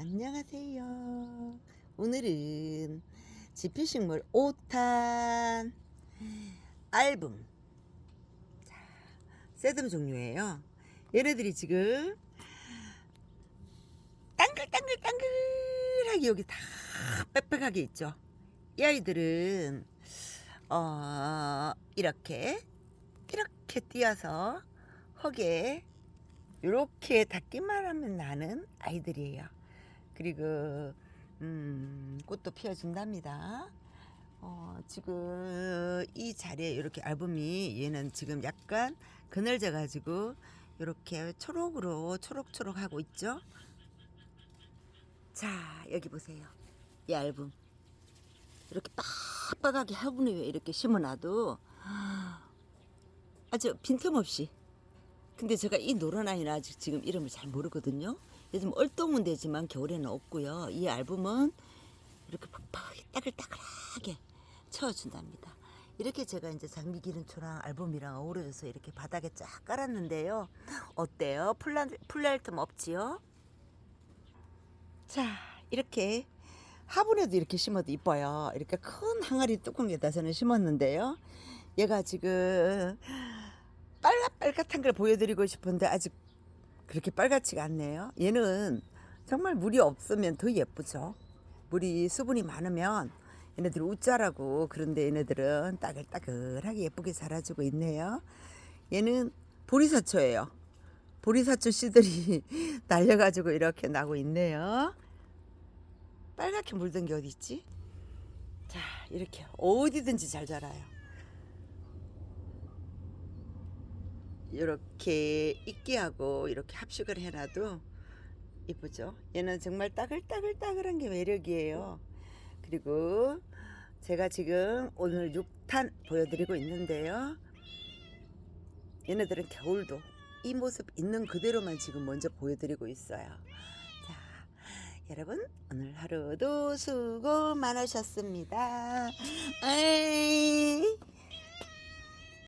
안녕하세요. 오늘은 지피식물 5탄 앨범 자, 세덤 종류예요. 얘네들이 지금 땅글땅글땅글하게 여기 다 빽빽하게 있죠. 이 아이들은 어, 이렇게 이렇게 띄어서 흙에 이렇게 닿기만 하면 나는 아이들이에요. 그리고 음, 꽃도 피워준답니다. 어, 지금 이 자리에 이렇게 앨범이 얘는 지금 약간 그늘져 가지고 이렇게 초록으로 초록초록 하고 있죠. 자 여기 보세요. 이 앨범 이렇게 빡빡하게 화분에 이렇게 심어놔도 아주 빈틈없이 근데 제가 이 노란 아이는 아직 지금 이름을 잘 모르거든요. 요즘 얼동은 되지만 겨울에는 없고요. 이 앨범은 이렇게 팍팍하게 따글따글하게 채워준답니다. 이렇게 제가 이제 장미 기른초랑 앨범이랑 어우러져서 이렇게 바닥에 쫙 깔았는데요. 어때요? 풀날, 풀날 틈 없지요? 자, 이렇게 화분에도 이렇게 심어도 이뻐요. 이렇게 큰 항아리 뚜껑에다 저는 심었는데요. 얘가 지금 빨갛 빨갛한 걸 보여드리고 싶은데 아직 그렇게 빨갛지가 않네요. 얘는 정말 물이 없으면 더 예쁘죠. 물이 수분이 많으면 얘네들 웃자라고 그런데 얘네들은 따글따글하게 예쁘게 자라주고 있네요. 얘는 보리사초예요. 보리사초 씨들이 날려가지고 이렇게 나고 있네요. 빨갛게 물든 게 어디 있지? 자 이렇게 어디든지 잘 자라요. 이렇게 익기하고 이렇게 합식을 해놔도 이쁘죠. 얘는 정말 따글따글따글한 게 매력이에요. 그리고 제가 지금 오늘 6탄 보여드리고 있는데요. 얘네들은 겨울도 이 모습 있는 그대로만 지금 먼저 보여드리고 있어요. 자, 여러분 오늘 하루도 수고 많으셨습니다. 에이.